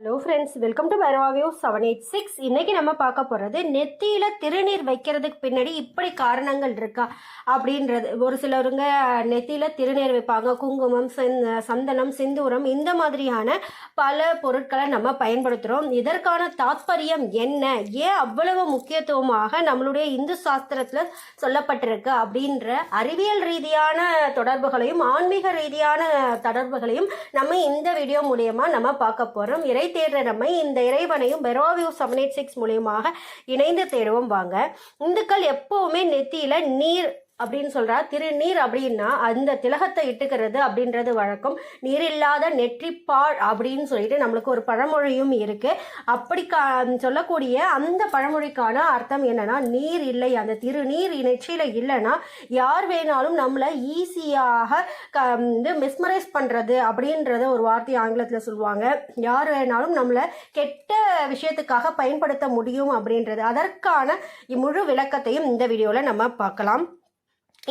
Hello friends welcome to Bhairava view seven eight six இன்னைக்கு நம்ம பார்க்க போகிறது நெத்தியில் திருநீர் வைக்கிறதுக்கு பின்னாடி இப்படி காரணங்கள் இருக்கா அப்படின்றது. ஒரு சிலருங்க நெத்தியில் திருநீர் வைப்பாங்க. குங்குமம் சந்தனம் சிந்தூரம் இந்த மாதிரியான பல பொருட்களை நம்ம பயன்படுத்துகிறோம் இதற்கான தாத்பரியம் என்ன? ஏன் அவ்வளவு முக்கியத்துவமாக நம்மளுடைய இந்து சாஸ்திரத்தில் சொல்லப்பட்டிருக்கு அப்படின்ற அறிவியல் ரீதியான தொடர்புகளையும் ஆன்மீக ரீதியான தொடர்புகளையும் நம்ம இந்த வீடியோ மூலயமா நம்ம பார்க்க போகிறோம் இறை தேடுற நம்ம இந்த இறைவனையும் பெரோவியூ செவன் எயிட் சிக்ஸ் மூலியமாக இணைந்து தேடுவோம் வாங்க. இந்துக்கள் எப்பவுமே நெத்தியில நீர் அப்படின்னு சொல்றா. திருநீர் அப்படின்னா அந்த திலகத்தை இட்டுக்கிறது அப்படின்றது வழக்கம். நீர் இல்லாத நெற்றிப்பாழ் அப்படின்னு சொல்லிட்டு நம்மளுக்கு ஒரு பழமொழியும் இருக்கு. அப்படி கா சொல்லக்கூடிய அந்த பழமொழிக்கான அர்த்தம் என்னன்னா நீர் இல்லை. அந்த திருநீர் நெற்றியில இல்லைன்னா யார் வேணாலும் நம்மளை ஈஸியாக க வந்து மிஸ்மரைஸ் பண்ணுறது அப்படின்றத ஒரு வார்த்தை ஆங்கிலத்தில் சொல்லுவாங்க. யார் வேணாலும் நம்மளை கெட்ட விஷயத்துக்காக பயன்படுத்த முடியும் அப்படின்றது. அதற்கான முழு விளக்கத்தையும் இந்த வீடியோவில் நம்ம பார்க்கலாம்.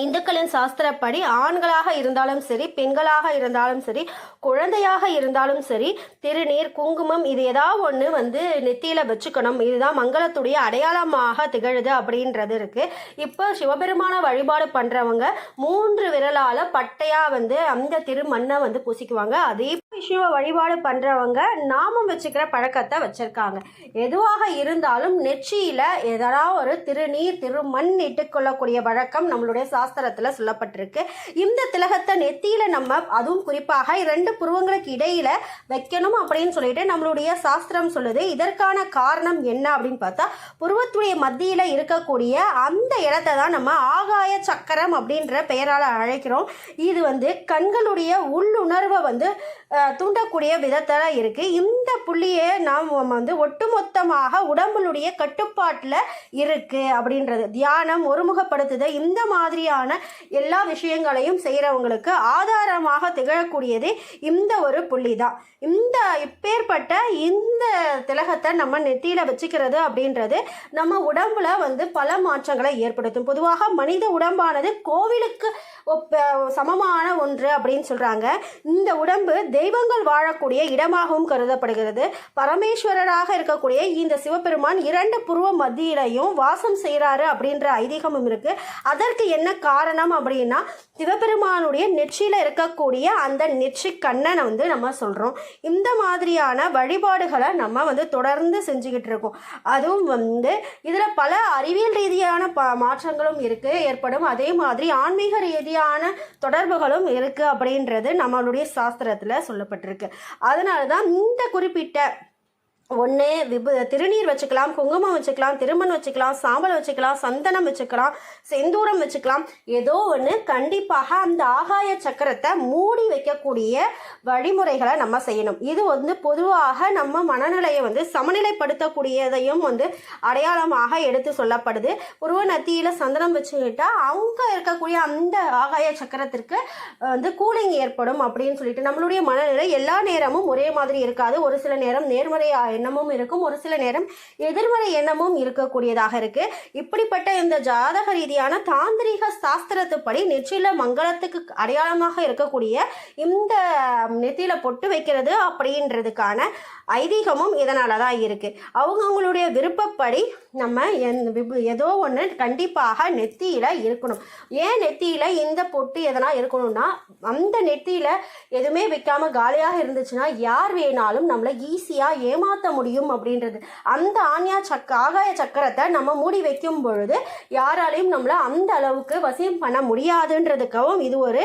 இந்துக்களின் சாஸ்திரப்படி ஆண்களாக இருந்தாலும் சரி பெண்களாக இருந்தாலும் சரி குழந்தையாக இருந்தாலும் சரி திருநீர் குங்குமம் இது ஏதாவது ஒன்று வந்து நெத்தியில் வச்சுக்கணும். இதுதான் மங்களத்துடைய அடையாளமாக திகழுது அப்படின்றது இருக்குது இப்போ சிவபெருமான வழிபாடு பண்ணுறவங்க மூன்று விரலால் பட்டையாக வந்து அந்த திருமண்ணை வந்து பூசிக்குவாங்க. அதே விஷ்ணுவை வழிபாடு பண்ணுறவங்க நாமம் வச்சுக்கிற பழக்கத்தை வச்சுருக்காங்க. எதுவாக இருந்தாலும் நெற்றியில் எதனா ஒரு திருநீர் திருமண் இட்டுக்கொள்ளக்கூடிய வழக்கம் நம்மளுடைய சாஸ்திரத்தில் சொல்லப்பட்டிருக்கு. இந்த திலகத்தை நெத்தியில் நம்ம அதுவும் குறிப்பாக இரண்டு புருவங்களுக்கு இடையில் வைக்கணும் அப்படின்னு சொல்லிட்டு நம்மளுடைய சாஸ்திரம் சொல்லுது. இதற்கான காரணம் என்ன அப்படின்னு பார்த்தா புருவத்துடைய மத்தியில் இருக்கக்கூடிய அந்த இடத்தை தான் நம்ம ஆகாய சக்கரம் அப்படின்ற பெயரால் அழைக்கிறோம். இது வந்து கண்களுடைய உள்ளுணர்வை வந்து தூண்டக்கூடிய விதத்தில் இருக்குது இந்த புள்ளியை நாம் வந்து ஒட்டுமொத்தமாக உடம்புடைய கட்டுப்பாட்டில் இருக்குது அப்படின்றது. தியானம் ஒருமுகப்படுத்துதல் இந்த மாதிரியான எல்லா விஷயங்களையும் செய்கிறவங்களுக்கு ஆதாரமாக திகழக்கூடியது இந்த ஒரு புள்ளி தான் இந்த இப்பேற்பட்ட இந்த திலகத்தை நம்ம நெத்தியில் வச்சுக்கிறது அப்படின்றது நம்ம உடம்புல வந்து பல மாற்றங்களை ஏற்படுத்தும். பொதுவாக மனித உடம்பானது கோவிலுக்கு சமமான ஒன்று அப்படின்னு சொல்கிறாங்க இந்த உடம்பு தெய்வ தெய்வங்கள் வாழக்கூடிய இடமாகவும் கருதப்படுகிறது. பரமேஸ்வரராக இருக்கக்கூடிய இந்த சிவபெருமான் இரண்டு புருவ மத்தியிலையும் வாசம் செய்கிறாரு அப்படின்ற ஐதீகமும் இருக்கு. அதற்கு என்ன காரணம் அப்படின்னா சிவபெருமானுடைய நெற்றியில் இருக்கக்கூடிய அந்த நெற்றி கண்ணனை வந்து நம்ம சொல்கிறோம் இந்த மாதிரியான வழிபாடுகளை நம்ம வந்து தொடர்ந்து செஞ்சுக்கிட்டு இருக்கோம். அதுவும் வந்து இதில் பல அறிவியல் ரீதியான ப மாற்றங்களும் இருக்குது ஏற்படும். அதே மாதிரி ஆன்மீக ரீதியான தொடர்புகளும் இருக்குது அப்படின்றது நம்மளுடைய சாஸ்திரத்தில் சொல்லப்பட்டிருக்கு. அதனால தான் இந்த குறிப்பிட்ட ஒன்று விபு திருநீர் வச்சுக்கலாம் குங்குமம் வச்சுக்கலாம் திருமண் வச்சுக்கலாம் சாம்பல் வச்சுக்கலாம் சந்தனம் வச்சுக்கலாம் செந்தூரம் வச்சுக்கலாம். ஏதோ ஒன்று கண்டிப்பாக அந்த ஆகாய சக்கரத்தை மூடி வைக்கக்கூடிய வழிமுறைகளை நம்ம செய்யணும். இது வந்து பொதுவாக நம்ம மனநிலையை வந்து சமநிலைப்படுத்தக்கூடியதையும் வந்து அடையாளமாக எடுத்து சொல்லப்படுது. உருவ நத்தியில் சந்தனம் வச்சுக்கிட்டா அவங்க இருக்கக்கூடிய அந்த ஆகாய சக்கரத்திற்கு வந்து கூலிங் ஏற்படும் அப்படின்னு சொல்லிட்டு நம்மளுடைய மனநிலை எல்லா நேரமும் ஒரே மாதிரி இருக்காது. ஒரு சில நேரம் நேர்மறையாக எண்ணமும் இருக்கும். ஒரு சில நேரம் எதிர்மறை எண்ணமும் இருக்கக்கூடியதாக இருக்கு. இப்படிப்பட்ட இந்த ஜாதக ரீதியான தாந்திரிக சாஸ்திரத்துப்படி நெற்றியில மங்களத்துக்கு அடையாளமாக இருக்கக்கூடிய இந்த நெத்தியில பொட்டு வைக்கிறது அப்படின்றதுக்கான ஐதீகமும் இதனால தான் இருக்குது அவங்கவுங்களுடைய விருப்பப்படி நம்ம என் ஏதோ ஒன்று கண்டிப்பாக நெத்தியில் இருக்கணும். ஏன் நெத்தியில் இந்த பொட்டு எதனா இருக்கணும்னா அந்த நெத்தியில் எதுவுமே வைக்காமல் காலியாக இருந்துச்சுன்னா யார் வேணாலும் நம்மளை ஈஸியாக ஏமாற்ற முடியும் அப்படின்றது. அந்த ஆன்யா சக்க ஆகாய சக்கரத்தை நம்ம மூடி வைக்கும் பொழுது யாராலையும் நம்மளை அந்த அளவுக்கு வசியம் பண்ண முடியாதுன்றதுக்காகவும் இது ஒரு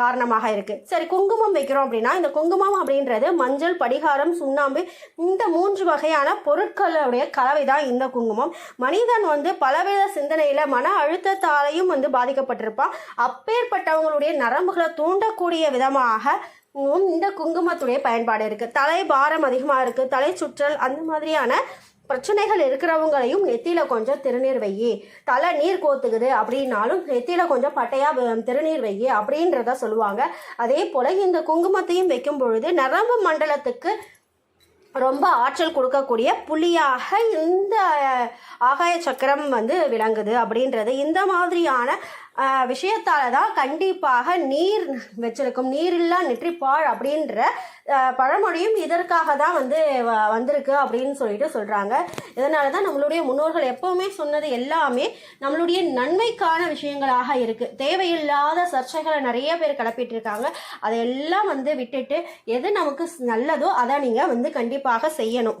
காரணமாக இருக்குது சரி குங்குமம் வைக்கிறோம் அப்படின்னா இந்த குங்குமம் அப்படின்றது மஞ்சள் படிகாரம் சுண்ணாம்பு இந்த மூன்று வகையான பொருட்களுடைய கலவை தான் இந்த குங்குமம். மனிதன் வந்து பலவித சிந்தனையில் மன அழுத்தத்தாலையும் வந்து பாதிக்கப்பட்டிருப்பான். அப்பேற்பட்டவங்களுடைய நரம்புகளை தூண்டக்கூடிய விதமாக இந்த குங்குமத்துடைய பயன்பாடு இருக்குது தலை பாரம் அதிகமாக இருக்குது தலை சுற்றல் அந்த மாதிரியான பிரச்சனைகள் இருக்கிறவங்களையும் நெத்தியில் கொஞ்சம் திருநீர் வையி. தலை நீர் கோத்துக்குது அப்படின்னாலும் நெத்தியில் கொஞ்சம் பட்டையாக திருநீர் வையி அப்படின்றத சொல்லுவாங்க. அதே போல் இந்த குங்குமத்தையும் வைக்கும் பொழுது நரம்பு மண்டலத்துக்கு ரொம்ப ஆற்றல் கொடுக்கக்கூடிய புள்ளியாக இந்த ஆகாய சக்கரம் வந்து விளங்குது அப்படின்றது. இந்த மாதிரியான விஷயத்தால தான் கண்டிப்பாக நீர் வச்சிருக்கும் நீரில்லா நெற்றிப்பாழ் அப்படின்ற பழமொழியும் இதற்காக தான் வந்து வ- வந்திருக்கு அப்படின்னு சொல்லிட்டு சொல்கிறாங்க இதனால தான் நம்மளுடைய முன்னோர்கள் எப்போவுமே சொன்னது எல்லாமே நம்மளுடைய நன்மைக்கான விஷயங்களாக இருக்குது தேவையில்லாத சர்ச்சைகளை நிறைய பேர் கிளப்பிட்டு இருக்காங்க அதையெல்லாம் வந்து விட்டுட்டு எது நமக்கு நல்லதோ அதை நீங்கள் வந்து கண்டிப்பாக செய்யணும்.